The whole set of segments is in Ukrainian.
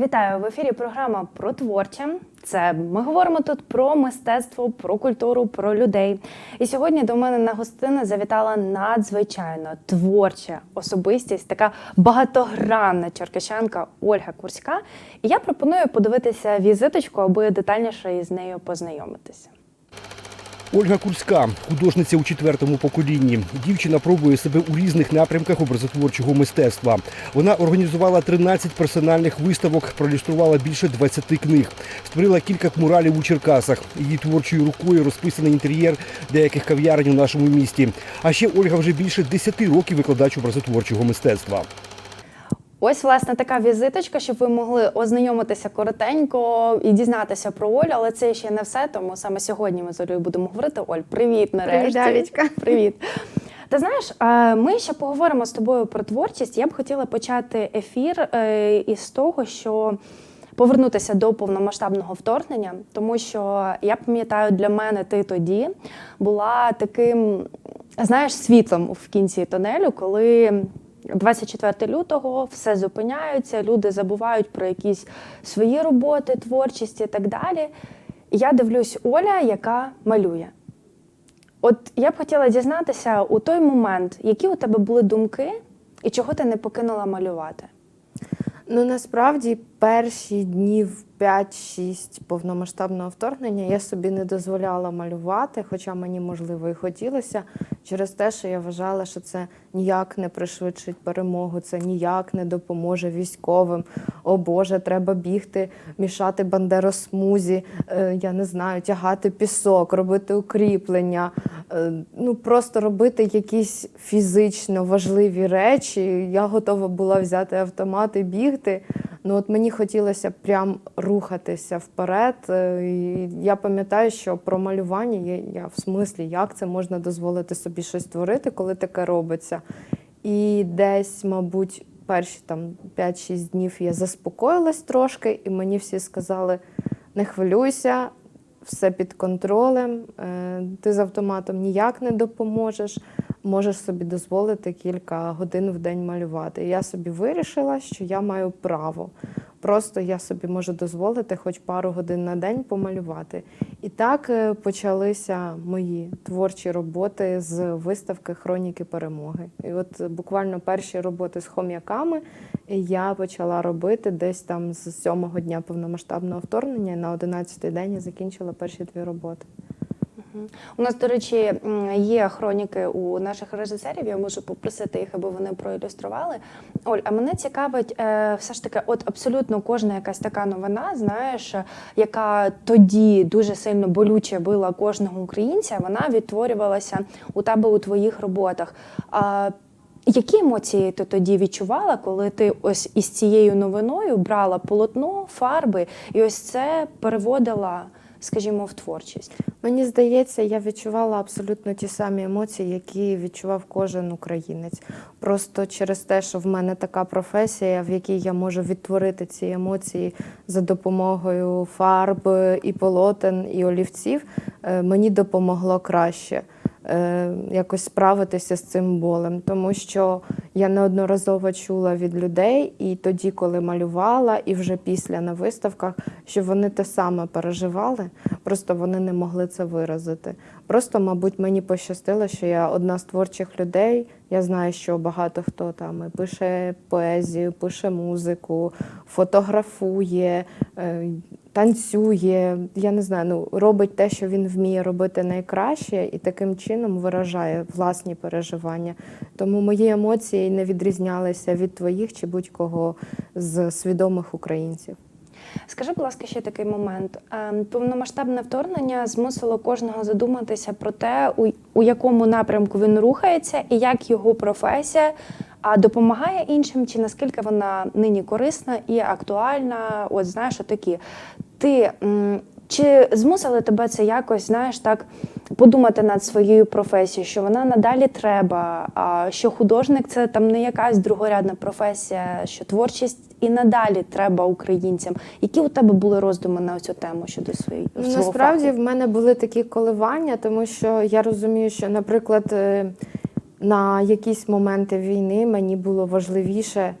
Вітаю в ефірі. Програма про творче. Це ми говоримо тут про мистецтво, про культуру, про людей. І сьогодні до мене на гостини завітала надзвичайно творча особистість, така багатогранна черкащанка Ольга Курська. І я пропоную подивитися візиточку, аби детальніше із нею познайомитися. Ольга Курська, художниця у четвертому поколінні. Дівчина пробує себе у різних напрямках образотворчого мистецтва. Вона організувала 13 персональних виставок, проілюструвала більше 20 книг, створила кілька муралів у Черкасах. Її творчою рукою розписаний інтер'єр деяких кав'ярень у нашому місті. А ще Ольга вже більше 10 років викладач образотворчого мистецтва. Ось, власне, така візиточка, щоб ви могли ознайомитися коротенько і дізнатися про Олю, але це ще не все, тому саме сьогодні ми з Олею будемо говорити. Оль, привіт нарешті. Давічка. Привіт. Ти знаєш, е, ми ще поговоримо з тобою про творчість. Я б хотіла почати ефір е, із того, що повернутися до повномасштабного вторгнення, тому що я пам'ятаю, для мене ти тоді була таким, знаєш, світлом в кінці тунелю, коли. 24 лютого все зупиняється, люди забувають про якісь свої роботи, творчість і так далі. Я дивлюсь Оля, яка малює. От я б хотіла дізнатися у той момент, які у тебе були думки і чого ти не покинула малювати. Ну насправді перші днів 5-6 повномасштабного вторгнення я собі не дозволяла малювати, хоча мені можливо і хотілося, через те, що я вважала, що це ніяк не пришвидшить перемогу, це ніяк не допоможе військовим. О Боже, треба бігти, мішати бандеросмузі, е, я не знаю, тягати пісок, робити укріплення, е, ну просто робити якісь фізично важливі речі. Я готова була взяти автомат і бігти. Ну от мені хотілося прям рухатися вперед. Е, І я пам'ятаю, що про малювання я, я в смислі, як це можна дозволити собі щось творити, коли таке робиться. І десь, мабуть, перші там 5-6 днів я заспокоїлась трошки, і мені всі сказали: не хвилюйся, все під контролем, е, ти з автоматом ніяк не допоможеш. Можеш собі дозволити кілька годин в день малювати. Я собі вирішила, що я маю право. Просто я собі можу дозволити хоч пару годин на день помалювати. І так е, почалися мої творчі роботи з виставки Хроніки перемоги. І от буквально перші роботи з хом'яками я почала робити десь там з сьомого дня повномасштабного вторгнення. На одинадцятий день я закінчила перші дві роботи. У нас, до речі, є хроніки у наших режисерів. Я можу попросити їх, аби вони проілюстрували. Оль, а мене цікавить е, все ж таки, от абсолютно кожна якась така новина, знаєш, яка тоді дуже сильно болюче била кожного українця. Вона відтворювалася у тебе у твоїх роботах. А, які емоції ти тоді відчувала, коли ти ось із цією новиною брала полотно, фарби і ось це переводила, скажімо, в творчість? Мені здається, я відчувала абсолютно ті самі емоції, які відчував кожен українець. Просто через те, що в мене така професія, в якій я можу відтворити ці емоції за допомогою фарб і полотен і олівців, е, мені допомогло краще. Е, Якось справитися з цим болем, тому що я неодноразово чула від людей, і тоді, коли малювала, і вже після на виставках, що вони те саме переживали, просто вони не могли це виразити. Просто, мабуть, мені пощастило, що я одна з творчих людей. Я знаю, що багато хто там і пише поезію, пише музику, фотографує, е, танцює. Я не знаю, ну робить те, що він вміє робити найкраще, і таким чином виражає власні переживання. Тому мої емоції не відрізнялися від твоїх чи будь-кого з свідомих українців. Скажи, будь ласка, ще такий момент. Ем, Повномасштабне вторгнення змусило кожного задуматися про те, у, у якому напрямку він рухається, і як його професія а, допомагає іншим, чи наскільки вона нині корисна і актуальна. От знаєш, такі. Ти чи змусили тебе це якось, знаєш, так подумати над своєю професією, що вона надалі треба, а що художник це там не якась другорядна професія, що творчість і надалі треба українцям. Які у тебе були роздуми на цю тему щодо своєї Ну, свого Насправді фаху? в мене були такі коливання, тому що я розумію, що, наприклад, е, на якісь моменти війни мені було важливіше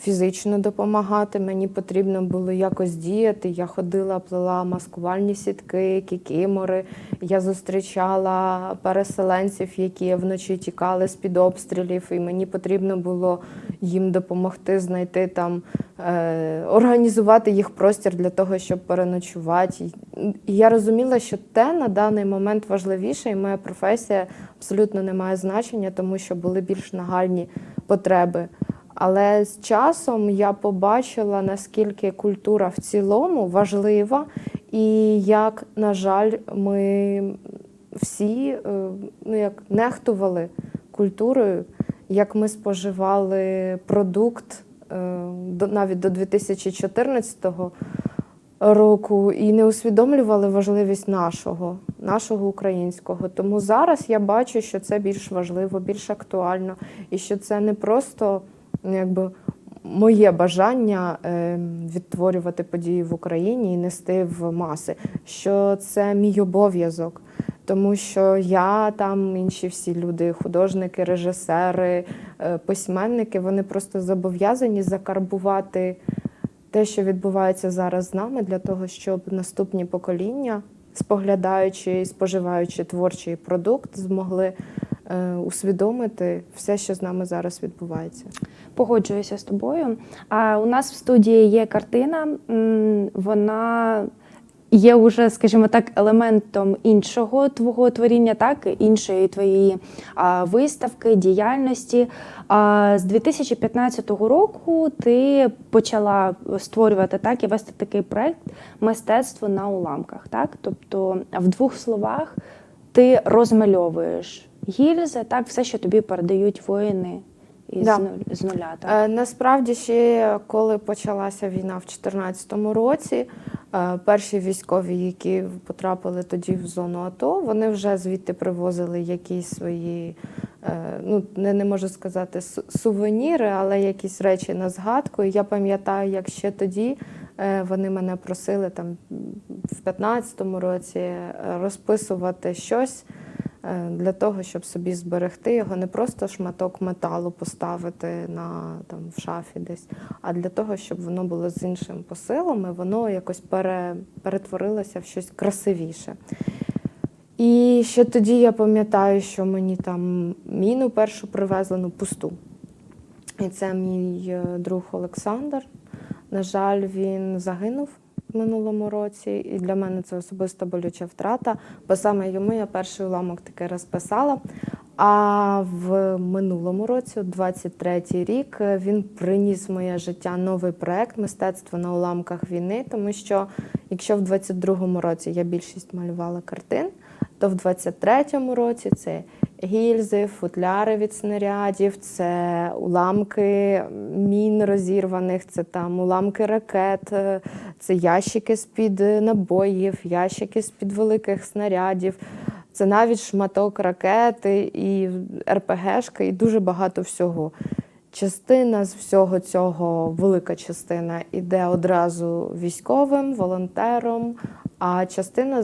фізично допомагати. Мені потрібно було якось діяти. Я ходила, плела маскувальні сітки, кікімори. Я зустрічала переселенців, які вночі тікали з під обстрілів, і мені потрібно було їм допомогти знайти там, е, організувати їх простір для того, щоб переночувати. І я розуміла, що те на даний момент важливіше, і моя професія абсолютно не має значення, тому що були більш нагальні потреби. Але з часом я побачила, наскільки культура в цілому важлива, і як, на жаль, ми всі е, ну, як нехтували культурою, як ми споживали продукт е, навіть до 2014 року і не усвідомлювали важливість нашого, нашого українського. Тому зараз я бачу, що це більш важливо, більш актуально, і що це не просто якби. Моє бажання е, відтворювати події в Україні і нести в маси, що це мій обов'язок, тому що я там інші всі люди, художники, режисери, е, письменники, вони просто зобов'язані закарбувати те, що відбувається зараз з нами, для того, щоб наступні покоління, споглядаючи і споживаючи творчий продукт, змогли усвідомити все, що з нами зараз відбувається. Погоджуюся з тобою. А у нас в студії є картина. Вона є уже, скажімо так, елементом іншого твого творіння, так іншої твоєї а, виставки, діяльності. А, з 2015 року ти почала створювати так і вести такий проект мистецтво на уламках. Так, тобто в двох словах ти розмальовуєш гільзи, так, все, що тобі передають воїни із Да. з нуля. Так? Е, Насправді, ще коли почалася війна в 2014 році, е, перші військові, які потрапили тоді в зону АТО, вони вже звідти привозили якісь свої, е, ну не, не можу сказати сувеніри, але якісь речі на згадку. І я пам'ятаю, як ще тоді е, вони мене просили там в 2015 році розписувати щось. Е, Для того, щоб собі зберегти його, не просто шматок металу поставити на там в шафі десь, а для того, щоб воно було з іншим посилом, і воно якось пере, перетворилося в щось красивіше. І ще тоді я пам'ятаю, що мені там міну першу привезли, ну пусту. І це мій е, друг Олександр. На жаль, він загинув минулому році, і для мене це особисто болюча втрата, бо саме йому я перший уламок таки розписала. А в минулому році, 23-й рік, він приніс в моє життя новий проект мистецтво на уламках війни, тому що якщо в 22-му році я більшість малювала картин, то в 23-му році це гільзи, футляри від снарядів, це уламки мін розірваних, це там уламки ракет, е, це ящики з-під набоїв, ящики з-під великих снарядів. Це навіть шматок ракети і РПГшка, і дуже багато всього. Частина з всього цього, велика частина, іде одразу військовим, волонтером, а частина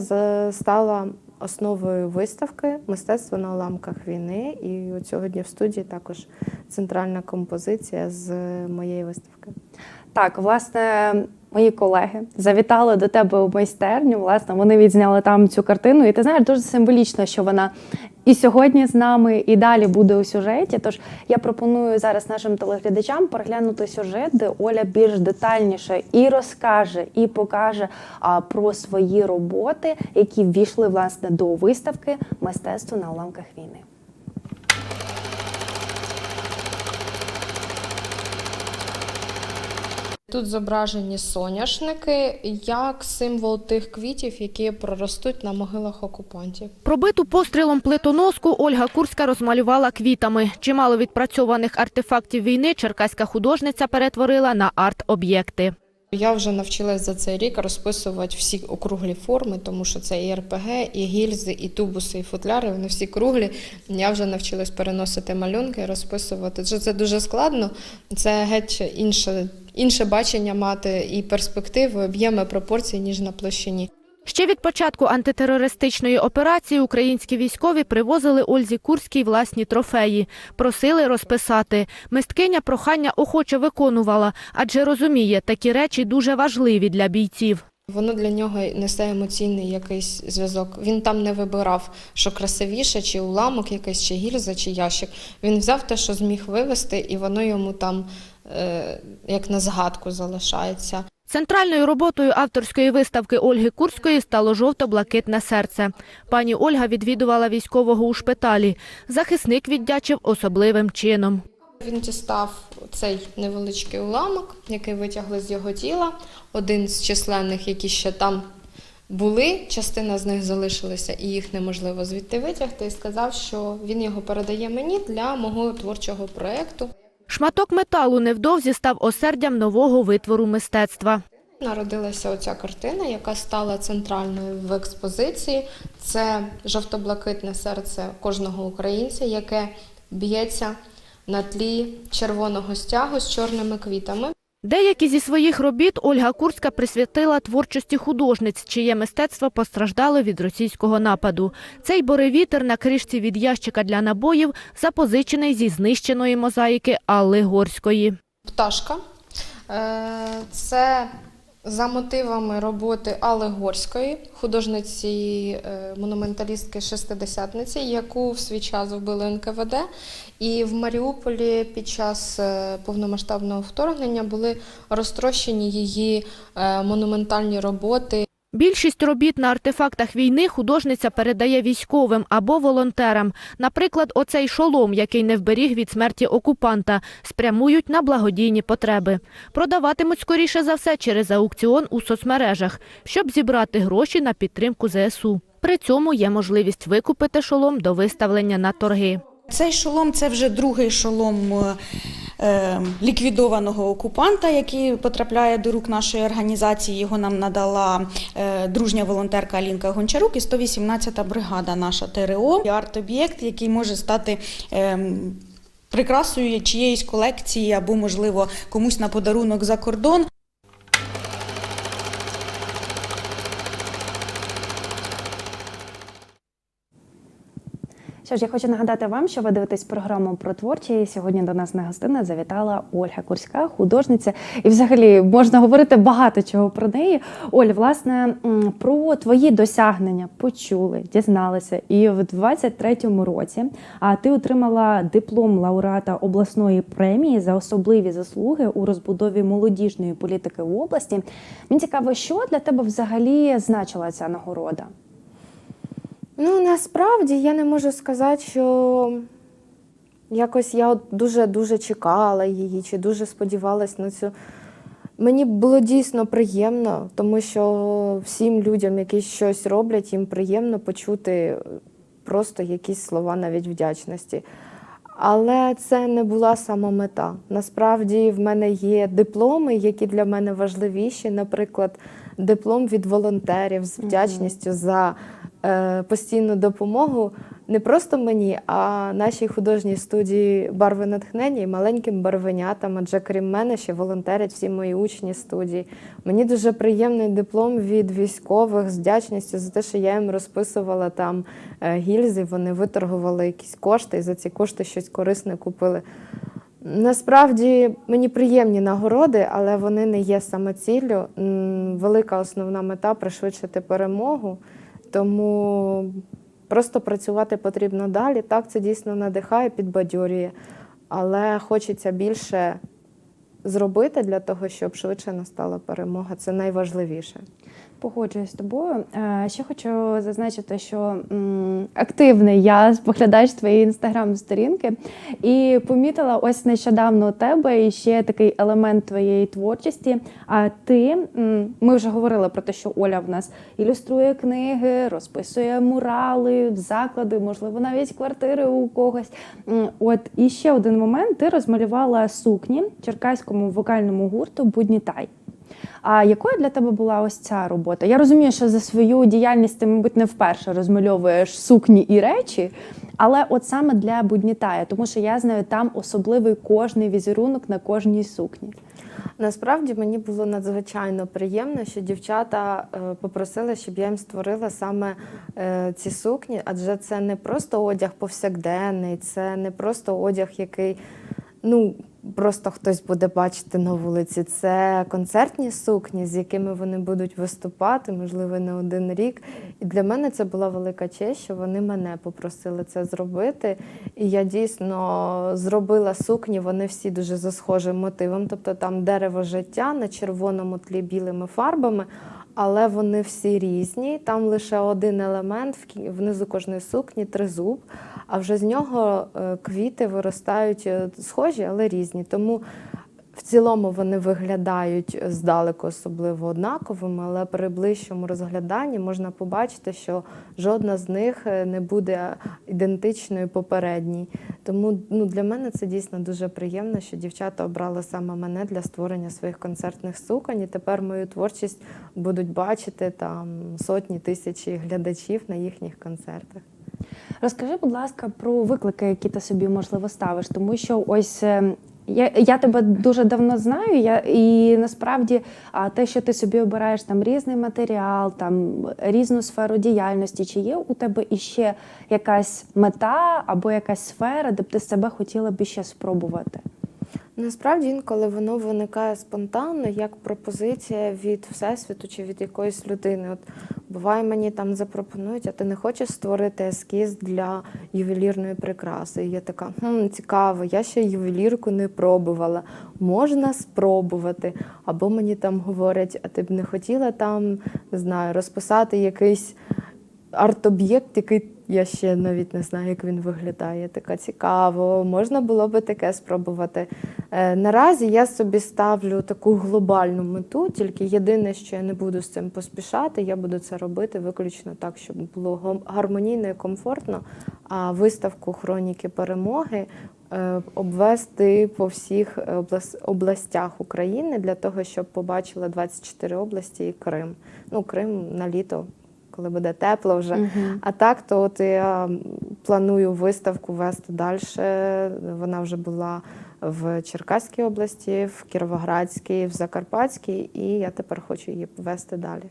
стала основою виставки Мистецтво на уламках війни. І от сьогодні в студії також центральна композиція з моєї виставки. Так, власне, мої колеги завітали до тебе у майстерню. Власне, вони відзняли там цю картину. І ти знаєш, дуже символічно, що вона і сьогодні з нами, і далі буде у сюжеті. Тож я пропоную зараз нашим телеглядачам переглянути сюжет, де Оля більш детальніше і розкаже, і покаже а, про свої роботи, які ввійшли власне до виставки Мистецтво на уламках війни. Тут зображені соняшники як символ тих квітів, які проростуть на могилах окупантів. Пробиту пострілом плитоноску Ольга Курська розмалювала квітами. Чимало відпрацьованих артефактів війни черкаська художниця перетворила на арт-об'єкти. Я вже навчилась за цей рік розписувати всі округлі форми, тому що це і РПГ, і гільзи, і тубуси, і футляри. Вони всі круглі. Я вже навчилась переносити малюнки, розписувати. Це дуже складно. Це геть інше, інше бачення мати і перспективи, об'єми пропорцій, ніж на площині. Ще від початку антитерористичної операції українські військові привозили Ользі Курській власні трофеї. Просили розписати. Мисткиня прохання охоче виконувала, адже розуміє, такі речі дуже важливі для бійців. Воно для нього несе емоційний якийсь зв'язок. Він там не вибирав, що красивіше, чи уламок якийсь, чи гільза, чи ящик. Він взяв те, що зміг вивезти, і воно йому там е, як на згадку залишається. Центральною роботою авторської виставки Ольги Курської стало жовто-блакитне серце. Пані Ольга відвідувала військового у шпиталі. Захисник віддячив особливим чином. Він дістав цей невеличкий уламок, який витягли з його тіла. Один з численних, які ще там були, частина з них залишилася, і їх неможливо звідти витягти. І сказав, що він його передає мені для мого творчого проєкту. Шматок металу невдовзі став осердям нового витвору мистецтва. Народилася оця картина, яка стала центральною в експозиції. Це жовто-блакитне серце кожного українця, яке б'ється на тлі червоного стягу з чорними квітами. Деякі зі своїх робіт Ольга Курська присвятила творчості художниць, чиє мистецтво постраждало від російського нападу. Цей боревітер на кришці від ящика для набоїв запозичений зі знищеної мозаїки Алли Горської. Пташка Е, це за мотивами роботи Алли Горської, художниці е, монументалістки шестидесятниці, яку в свій час вбили НКВД. І в Маріуполі під час е, повномасштабного вторгнення були розтрощені її е, монументальні роботи. Більшість робіт на артефактах війни художниця передає військовим або волонтерам. Наприклад, оцей шолом, який не вберіг від смерті окупанта, спрямують на благодійні потреби. Продаватимуть скоріше за все через аукціон у соцмережах, щоб зібрати гроші на підтримку ЗСУ. При цьому є можливість викупити шолом до виставлення на торги. Цей шолом це вже другий шолом е, ліквідованого окупанта, який потрапляє до рук нашої організації. Його нам надала е, дружня волонтерка Алінка Гончарук і 118-та бригада наша ТРО. Арт-об'єкт, який може стати. е, Прикрасою чиєїсь колекції або, можливо, комусь на подарунок за кордон. Що ж, я хочу нагадати вам, що ви дивитесь програму про творчість. Сьогодні до нас на гостини завітала Ольга Курська, художниця. І взагалі можна говорити багато чого про неї. Оль, власне, про твої досягнення почули, дізналися. І в 23-му році а ти отримала диплом лауреата обласної премії за особливі заслуги у розбудові молодіжної політики в області. Мені цікаво, що для тебе взагалі значила ця нагорода? Ну, насправді я не можу сказати, що якось я дуже-дуже чекала її, чи дуже сподівалась на цю. Мені було дійсно приємно, тому що всім людям, які щось роблять, їм приємно почути просто якісь слова навіть вдячності. Але це не була сама мета. Насправді в мене є дипломи, які для мене важливіші. Наприклад, диплом від волонтерів з вдячністю за постійну допомогу не просто мені, а нашій художній студії барви натхнення і маленьким барвенятам. Адже крім мене ще волонтерять всі мої учні студії. Мені дуже приємний диплом від військових з вдячністю за те, що я їм розписувала там е, гільзи. Вони виторгували якісь кошти і за ці кошти щось корисне купили. Насправді мені приємні нагороди, але вони не є самоціллю. Велика основна мета пришвидшити перемогу. Тому просто працювати потрібно далі. Так, це дійсно надихає, підбадьорює, але хочеться більше зробити для того, щоб швидше настала перемога. Це найважливіше. Погоджуюсь з тобою. Е, Ще хочу зазначити, що активний я споглядач твоєї інстаграм-сторінки і помітила ось нещодавно у тебе і ще такий елемент твоєї творчості. А ти ми вже говорили про те, що Оля в нас ілюструє книги, розписує мурали, заклади, можливо, навіть квартири у когось. От і ще один момент: ти розмалювала сукні черкаському вокальному гурту Буднітай. А якою для тебе була ось ця робота? Я розумію, що за свою діяльність ти, мабуть, не вперше розмальовуєш сукні і речі, але от саме для буднітая, тому що я знаю, там особливий кожний візерунок на кожній сукні. Насправді мені було надзвичайно приємно, що дівчата е, попросили, щоб я їм створила саме е, ці сукні, адже це не просто одяг повсякденний, це не просто одяг, який ну, просто хтось буде бачити на вулиці. Це концертні сукні, з якими вони будуть виступати, можливо, не один рік. І для мене це була велика честь, що вони мене попросили це зробити. І я дійсно зробила сукні, вони всі дуже за схожим мотивом. Тобто там дерево життя на червоному тлі білими фарбами. Але вони всі різні. Там лише один елемент внизу кожної сукні тризуб, а вже з нього е, квіти виростають е, схожі, але різні. Тому в цілому вони виглядають здалеку особливо однаковими, але при ближчому розгляданні можна побачити, що жодна з них е, не буде ідентичною попередній. Тому ну, для мене це дійсно дуже приємно, що дівчата обрали саме мене для створення своїх концертних суконь. І тепер мою творчість будуть бачити там сотні тисячі глядачів на їхніх концертах. Розкажи, будь ласка, про виклики, які ти собі можливо ставиш, тому що ось. Я, я тебе дуже давно знаю, я, і насправді а, те, що ти собі обираєш там різний матеріал, там різну сферу діяльності, чи є у тебе іще якась мета або якась сфера, де б ти себе хотіла б іще спробувати? Насправді інколи воно виникає спонтанно, як пропозиція від всесвіту чи від якоїсь людини. От буває, мені там запропонують, а ти не хочеш створити ескіз для ювелірної прикраси. І я така, хм, цікаво, я ще ювелірку не пробувала. Можна спробувати. Або мені там говорять, а ти б не хотіла там, не знаю, розписати якийсь арт-об'єкт, який я ще навіть не знаю, як він виглядає. Така цікаво, можна було би таке спробувати. Е, наразі я собі ставлю таку глобальну мету, тільки єдине, що я не буду з цим поспішати, я буду це робити виключно так, щоб було гармонійно і комфортно. А виставку хроніки перемоги е, обвести по всіх областях України для того, щоб побачили 24 області і Крим. Ну, Крим на літо, коли буде тепло вже. А так, то от я планую виставку вести далі. Вона вже була в Черкаській області, в Кіровоградській, в Закарпатській, і я тепер хочу її вести далі.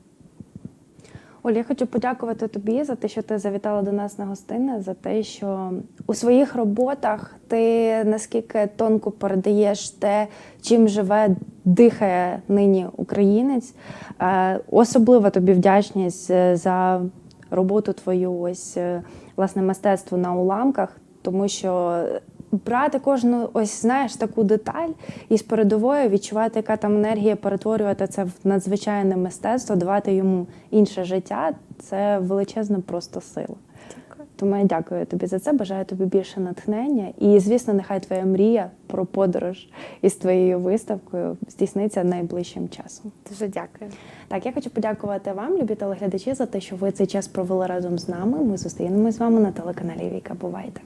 Оля, я хочу подякувати тобі за те, що ти завітала до нас на гостини, за те, що у своїх роботах ти наскільки тонко передаєш те, чим живе, дихає нині українець. Е, Особлива тобі вдячність е, за роботу твою, ось е, власне мистецтво на уламках, тому що брати кожну ось знаєш таку деталь і з передовою відчувати, яка там енергія, перетворювати це в надзвичайне мистецтво, давати йому інше життя це величезна просто сила. Тому я дякую тобі за це. Бажаю тобі більше натхнення. І, звісно, нехай твоя мрія про подорож із твоєю виставкою здійсниться найближчим часом. Дуже дякую. Так, я хочу подякувати вам, любі телеглядачі, за те, що ви цей час провели разом з нами. Ми зустрінемось з вами на телеканалі Віка. Бувайте!